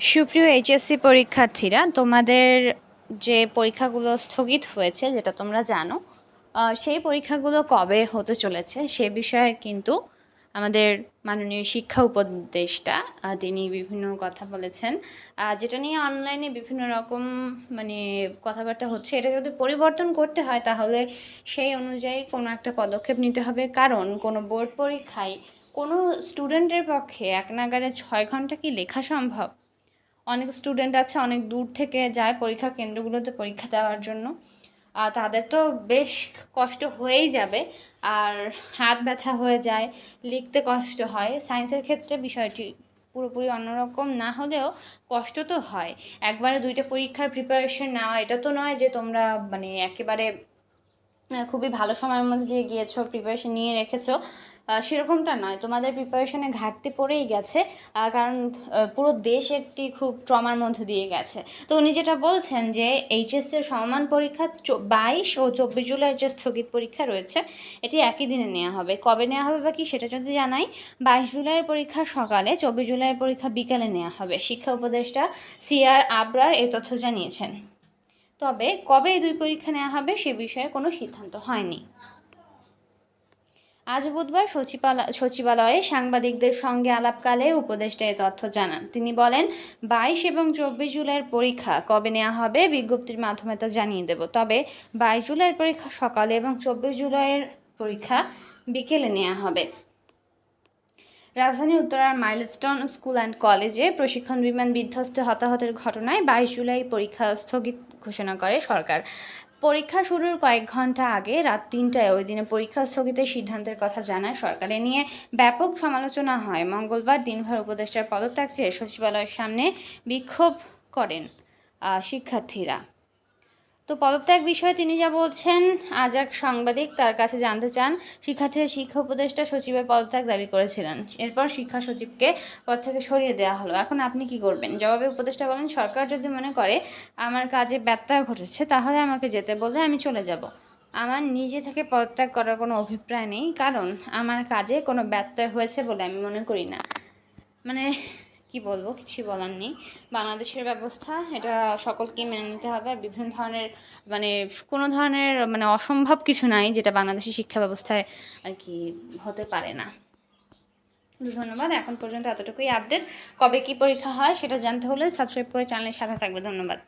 সুপ্রিয় এইচএসসি পরীক্ষার্থীরা, তোমাদের যে পরীক্ষাগুলো স্থগিত হয়েছে, যেটা তোমরা জানো সেই পরীক্ষাগুলো কবে হতে চলেছে সে বিষয়ে কিন্তু আমাদের মাননীয় শিক্ষা উপদেষ্টা তিনি বিভিন্ন কথা বলেছেন। যেটা নিয়ে অনলাইনে বিভিন্ন রকম মানে কথাবার্তা হচ্ছে, এটা যদি পরিবর্তন করতে হয়, তাহলে সেই অনুযায়ী কোনো একটা পদক্ষেপ নিতে হবে। কারণ, কোনো বোর্ড পরীক্ষায় কোনো স্টুডেন্টের পক্ষে এক নাগারে ছয় ঘণ্টা কি লেখা সম্ভব? অনেক স্টুডেন্ট আছে, অনেক দূর থেকে যায় পরীক্ষা কেন্দ্রগুলোতে পরীক্ষা দেওয়ার জন্য। আর তাদের তো বেশ কষ্ট হয়েই যাবে। আর হাত ব্যথা হয়ে যায়, লিখতে কষ্ট হয়। সায়েন্সের ক্ষেত্রে বিষয়টি পুরোপুরি অন্যরকম না হলেও কষ্ট তো হয়। একবারে দুইটা পরীক্ষার প্রিপারেশন নেওয়া, এটা তো নয় যে তোমরা মানে একেবারে খুবই ভালো সময়ের মধ্যে দিয়ে গিয়েছো প্রিপারেশন নিয়ে রেখেছো। সেরকমটা নয়, তোমাদের প্রিপারেশনে ঘাটতি পড়েই গেছে কারণ পুরো দেশ একটি খুব ট্রমার মধ্যে দিয়ে গেছে। তো উনি যেটা বলছেন যে এইচএসসির সমান পরীক্ষা বাইশ ও চব্বিশ জুলাইয়ের যে স্থগিত পরীক্ষা রয়েছে, এটি একই দিনে নেওয়া হবে। কবে নেওয়া হবে বা কি, সেটা যদি জানাই, বাইশ জুলাইয়ের পরীক্ষা সকালে, চব্বিশ জুলাইয়ের পরীক্ষা বিকালে নেওয়া হবে। শিক্ষা উপদেষ্টা সিআর আবরার এই তথ্য জানিয়েছেন। তবে কবে এই দুই পরীক্ষা নেওয়া হবে সে বিষয়ে কোনো সিদ্ধান্ত হয়নি। আজ বুধবার সচিবালয় সাংবাদিকদের সঙ্গে আলাপকালে উপদেষ্টা এ তথ্য জানান। তিনি বলেন, বাইশ এবং চব্বিশ জুলাইয়ের পরীক্ষা কবে নেওয়া হবে বিজ্ঞপ্তির মাধ্যমে তা জানিয়ে দেব। তবে বাইশ জুলাইয়ের পরীক্ষা সকালে এবং চব্বিশ জুলাইয়ের পরীক্ষা বিকেলে নেওয়া হবে। রাজধানী উত্তরার মাইলস্টোন স্কুল অ্যান্ড কলেজে প্রশিক্ষণ বিমান বিধ্বস্তে হতাহতের ঘটনায় বাইশ জুলাই পরীক্ষা স্থগিত ঘোষণা করে সরকার। পরীক্ষা শুরুর কয়েক ঘণ্টা আগে রাত তিনটায় ওই দিনে পরীক্ষা স্থগিতের সিদ্ধান্তের কথা জানায় সরকার। নিয়ে ব্যাপক সমালোচনা হয়। মঙ্গলবার দিনভর উপদেষ্টার পদত্যাগ চেয়ে সচিবালয়ের সামনে বিক্ষোভ করেন শিক্ষার্থীরা। তো পদত্যাগ বিষয়ে তিনি যা বলছেন, আজ এক সাংবাদিক তার কাছে জানতে চান, শিক্ষার্থীরা শিক্ষা উপদেষ্টা সচিবের পদত্যাগ দাবি করেছিলেন। এরপর শিক্ষা সচিবকে পদ থেকে সরিয়ে দেওয়া হলো। এখন আপনি কি করবেন? জবাবে উপদেষ্টা বলেন, সরকার যদি মনে করে আমার কাজে ব্যত্যয় ঘটেছে, তাহলে আমাকে যেতে বললে আমি চলে যাব। আমার নিজে থেকে পদত্যাগ করার কোনো অভিপ্রায় নেই, কারণ আমার কাজে কোনো ব্যত্যয় হয়েছে বলে আমি মনে করি না। মানে কি বলব, কিছুই বলার নেই। বাংলাদেশের ব্যবস্থা, এটা সকলকে মেনে নিতে হবে। আর বিভিন্ন ধরনের মানে কোনো ধরনের মানে অসম্ভব কিছু নাই যেটা বাংলাদেশের শিক্ষা ব্যবস্থায় আর কি হতে পারে না। ধন্যবাদ। এখন পর্যন্ত এতটুকুই আপডেট। কবে কি পরীক্ষা হয় সেটা জানতে হলে সাবস্ক্রাইব করে চ্যানেলের সাথে থাকবে। ধন্যবাদ।